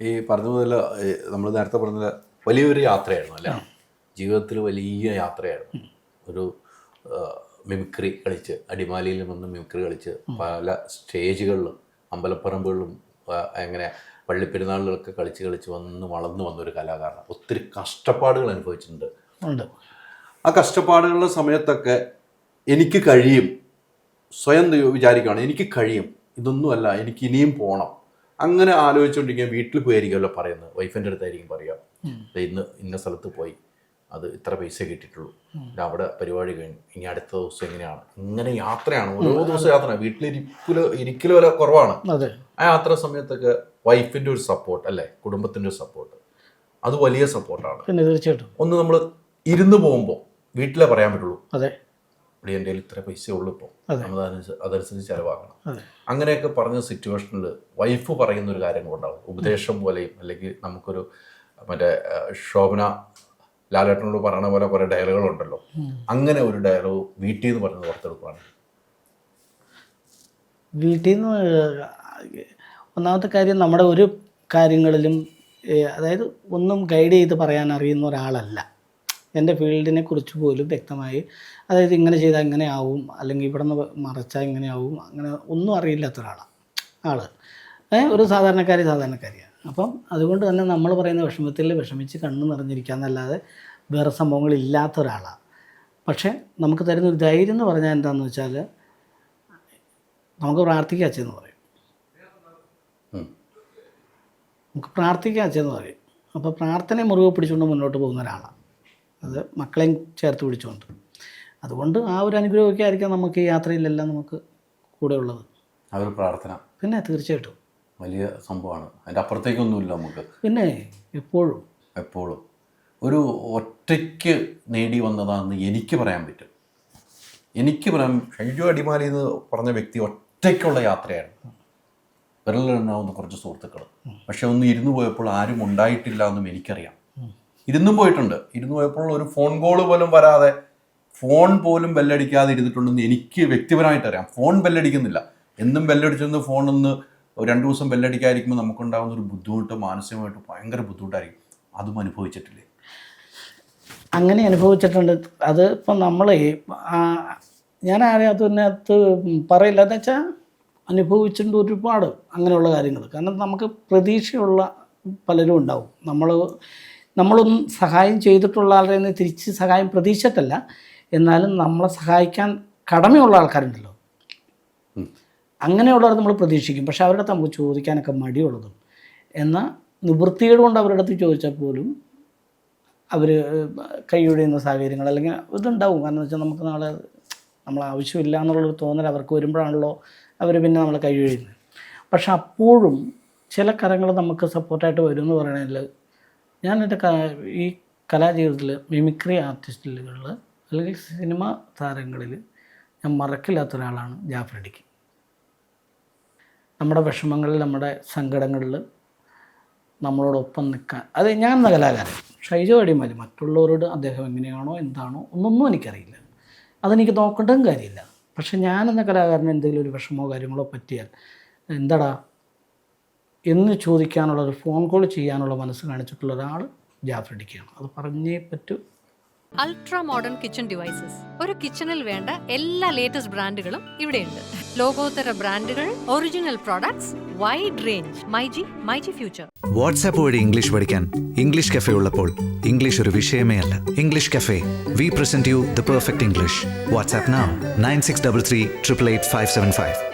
ഈ പറഞ്ഞ പോലെ നമ്മൾ നേരത്തെ പറഞ്ഞ വലിയൊരു യാത്രയായിരുന്നു അല്ല? ജീവിതത്തിൽ വലിയ യാത്രയായിരുന്നു. ഒരു മിമിക്രി കളിച്ച് അടിമാലിയിൽ നിന്ന് മിമിക്രി കളിച്ച് പല സ്റ്റേജുകളിലും അമ്പലപ്പറമ്പുകളിലും എങ്ങനെ പള്ളിപ്പെരുന്നാളുകളൊക്കെ കളിച്ച് കളിച്ച് വന്ന് വളർന്നു വന്ന ഒരു കലാകാരൻ ഒത്തിരി കഷ്ടപ്പാടുകൾ അനുഭവിച്ചിട്ടുണ്ട്. ആ കഷ്ടപ്പാടുകളുടെ സമയത്തൊക്കെ എനിക്ക് കഴിയും. സ്വയം വിചാരിക്കുകയാണ് എനിക്ക് കഴിയും. ഇതൊന്നുമല്ല എനിക്ക് ഇനിയും പോകണം അങ്ങനെ ആലോചിച്ചുകൊണ്ടിരിക്കുക വീട്ടിൽ പോയിരിക്കുമല്ലോ പറയുന്നത്. വൈഫിന്റെ അടുത്തായിരിക്കും പറയുക ദേ ഇന്ന് ഇന്ന സ്ഥലത്ത് പോയി അത് ഇത്ര പൈസ കിട്ടിയിട്ടുള്ളൂ. അവിടെ പരിപാടി കഴിഞ്ഞു. ഇനി അടുത്ത ദിവസം എങ്ങനെയാണ്? ഇങ്ങനെ യാത്രയാണ്. ഓരോ ദിവസം യാത്ര വീട്ടിലിരിക്കൽ ഇരിക്കലോ വില കുറവാണ്. ആ യാത്ര സമയത്തൊക്കെ വൈഫിന്റെ ഒരു സപ്പോർട്ട് അല്ലേ? കുടുംബത്തിന്റെ ഒരു സപ്പോർട്ട് അത് വലിയ സപ്പോർട്ടാണ് തീർച്ചയായിട്ടും. ഒന്ന് നമ്മൾ ഇരുന്ന് പോകുമ്പോൾ വീട്ടിലേ പറയാൻ പറ്റുള്ളൂ. അതെ. ഇവിടെ എന്റെ കയ്യിൽ ഇത്ര പൈസ ഉള്ളൂ ഇപ്പോൾ. നമ്മൾ അതനുസരിച്ച് ചിലവാക്കണം. അങ്ങനെയൊക്കെ പറഞ്ഞ സിറ്റുവേഷനിൽ വൈഫ് പറയുന്ന ഒരു കാര്യം കൊണ്ടാവും. ഉപദേശം പോലെയും അല്ലെങ്കിൽ നമുക്കൊരു മറ്റേ ശോഭന ലാലേട്ടനോട് പറയണ പോലെ കുറേ ഡയലോഗുകളുണ്ടല്ലോ അങ്ങനെ ഒരു ഡയലോഗ് വീട്ടിൽ നിന്ന് പറഞ്ഞത് പുറത്തെടുക്കുകയാണ് വീട്ടിൽ നിന്ന് ഒന്നാമത്തെ കാര്യം നമ്മുടെ ഒരു കാര്യങ്ങളിലും അതായത് ഒന്നും ഗൈഡ് ചെയ്ത് പറയാൻ അറിയുന്ന ഒരാളല്ല. എന്റെ ഫീൽഡിനെ കുറിച്ച് പോലും വ്യക്തമായി അതായത് ഇങ്ങനെ ചെയ്താൽ ഇങ്ങനെ ആവും അല്ലെങ്കിൽ ഇവിടെ നിന്ന് മറച്ചാൽ ഇങ്ങനെ ആവും അങ്ങനെ ഒന്നും അറിയില്ലാത്ത ഒരാളാണ് ആൾ. ഒരു സാധാരണക്കാരി സാധാരണക്കാരിയാണ്. അപ്പം അതുകൊണ്ട് തന്നെ നമ്മൾ പറയുന്ന വിഷമത്തിൽ വിഷമിച്ച് കണ്ണ് നിറഞ്ഞിരിക്കാന്നല്ലാതെ വേറെ സംഭവങ്ങളില്ലാത്ത ഒരാളാണ് പക്ഷേ നമുക്ക് തരുന്ന ഒരു ധൈര്യം എന്ന് പറഞ്ഞാൽ എന്താണെന്ന് വെച്ചാൽ നമുക്ക് പ്രാർത്ഥിക്കുക അച്ഛന്ന് പറയും. നമുക്ക് പ്രാർത്ഥിക്കുക അച്ഛന്ന് പറയും. അപ്പോൾ പ്രാർത്ഥനയെ മുറുകെ പിടിച്ചുകൊണ്ട് മുന്നോട്ട് പോകുന്ന ഒരാളാണ് അത് മക്കളെയും ചേർത്ത് പിടിച്ചുകൊണ്ട് അതുകൊണ്ട് ആ ഒരു അനുഗ്രഹമൊക്കെ ആയിരിക്കാം നമുക്ക് ഈ യാത്രയിലെല്ലാം നമുക്ക് കൂടെ ഉള്ളത് ആ ഒരു പ്രാർത്ഥന. പിന്നെ തീർച്ചയായിട്ടും. വലിയ സംഭവമാണ്. അതിന്റെ അപ്പുറത്തേക്കൊന്നുമില്ല നമുക്ക്. പിന്നെ എപ്പോഴും. എപ്പോഴും. ഒരു ഒറ്റയ്ക്ക് നേടി വന്നതാണെന്ന് എനിക്ക് പറയാൻ പറ്റും. എനിക്ക് പറയാൻ ഷൈജു അടിമാലി എന്ന് പറഞ്ഞ വ്യക്തി ഒറ്റയ്ക്കുള്ള യാത്രയാണ്. വിരലിലുണ്ടാവുന്ന കുറച്ച് സുഹൃത്തുക്കൾ പക്ഷെ ഒന്ന് ഇരുന്നു പോയപ്പോൾ ആരും ഉണ്ടായിട്ടില്ല എന്നും എനിക്കറിയാം. ഇരുന്നും പോയിട്ടുണ്ട്. ഇരുന്ന് പോയപ്പോൾ ഒരു ഫോൺ കോൾ പോലും വരാതെ ഫോൺ പോലും ബെല്ലടിക്കാതെ ഇരുന്നിട്ടുണ്ടെന്ന് എനിക്ക് വ്യക്തിപരമായിട്ട് അറിയാം. ഫോൺ ബെല്ലടിക്കുന്നില്ല. എന്നും ബെല്ലടിച്ചെന്ന് ഫോൺ ഒന്ന് രണ്ടു ദിവസം ബെല്ലടിക്കാതിരിക്കുമ്പോൾ നമുക്കുണ്ടാകുന്ന ഒരു ബുദ്ധിമുട്ട് മാനസികമായിട്ട് ഭയങ്കര ബുദ്ധിമുട്ടായിരിക്കും. അതും അനുഭവിച്ചിട്ടില്ലേ? അങ്ങനെ അനുഭവിച്ചിട്ടുണ്ട്. അത് ഇപ്പം നമ്മളെ ഞാൻ അതിനകത്ത് പറയില്ല. എന്ന് വെച്ചാൽ അനുഭവിച്ചിട്ടുണ്ട് ഒരുപാട് അങ്ങനെയുള്ള കാര്യങ്ങൾ. കാരണം നമുക്ക് പ്രതീക്ഷയുള്ള പലരും ഉണ്ടാവും. നമ്മൾ നമ്മളൊന്നും സഹായം ചെയ്തിട്ടുള്ള ആളുടെ നിന്ന് തിരിച്ച് സഹായം പ്രതീക്ഷിച്ചിട്ടല്ല. എന്നാലും നമ്മളെ സഹായിക്കാൻ കടമയുള്ള ആൾക്കാരുണ്ടല്ലോ. അങ്ങനെയുള്ളവർ നമ്മൾ പ്രതീക്ഷിക്കും. പക്ഷെ അവരുടെ അടുത്ത് നമുക്ക് ചോദിക്കാനൊക്കെ മടിയുള്ളതും. എന്നാൽ നിവൃത്തികേട് കൊണ്ട് അവരുടെ അടുത്ത് ചോദിച്ചാൽ പോലും അവർ കൈയൊഴിയുന്ന സാഹചര്യങ്ങൾ അല്ലെങ്കിൽ ഇതുണ്ടാവും. കാരണം വെച്ചാൽ നമുക്ക് നാളെ നമ്മൾ ആവശ്യമില്ല എന്നുള്ളൊരു തോന്നൽ അവർക്ക് വരുമ്പോഴാണല്ലോ അവർ പിന്നെ നമ്മളെ കൈയൊഴിയുന്നത് പക്ഷെ അപ്പോഴും ചില കരങ്ങൾ നമുക്ക് സപ്പോർട്ടായിട്ട് വരും എന്ന് പറയണതിൽ ഞാൻ എന്റെ ഈ കലാജീവിതത്തിൽ മിമിക്രി ആർട്ടിസ്റ്റുകളിൽ അല്ലെങ്കിൽ സിനിമ താരങ്ങളിൽ ഞാൻ മറക്കില്ലാത്ത ഒരാളാണ് ജാഫ്രഡിക്ക് നമ്മുടെ വിഷമങ്ങളിൽ നമ്മുടെ സങ്കടങ്ങളിൽ നമ്മളോടൊപ്പം നിൽക്കാൻ അത് ഞാൻ എന്ന കലാകാരൻ ഷൈജോ അടിമാലി മറ്റുള്ളവരോട് അദ്ദേഹം എങ്ങനെയാണോ എന്താണോ ഒന്നൊന്നും എനിക്കറിയില്ല. അതെനിക്ക് നോക്കേണ്ടതും കാര്യമില്ല. പക്ഷെ എന്ന കലാകാരന് എന്തെങ്കിലും ഒരു വിഷമോ കാര്യങ്ങളോ പറ്റിയാൽ എന്താടാ എന്ന് ചോദിക്കാനുള്ള ഒരു ഫോൺ കോൾ ചെയ്യാനുള്ള മനസ്സ് കാണിച്ചിട്ടുള്ള ഒരാൾ ജാഫ്രഡിക്കാണ് അത് പറഞ്ഞേ പറ്റൂ. അൾട്രാ മോഡേൺ കിച്ചൺ ഡിവൈസസ് ഒരു കിച്ചണിൽ വേണ്ട എല്ലാ ലേറ്റസ്റ്റ് ബ്രാൻഡുകളും ഇവിടെയുണ്ട്. ലോകോത്തര ബ്രാൻഡുകൾ original products wide range myG myG future WhatsApp വഴി ഇംഗ്ലീഷ് പഠിക്കാൻ ഇംഗ്ലീഷ് കഫേ ഉള്ളപ്പോൾ ഇംഗ്ലീഷ് ഒരു വിഷയമേ അല്ല. English cafe we present you the perfect English WhatsApp nine six double three triple eight five seven five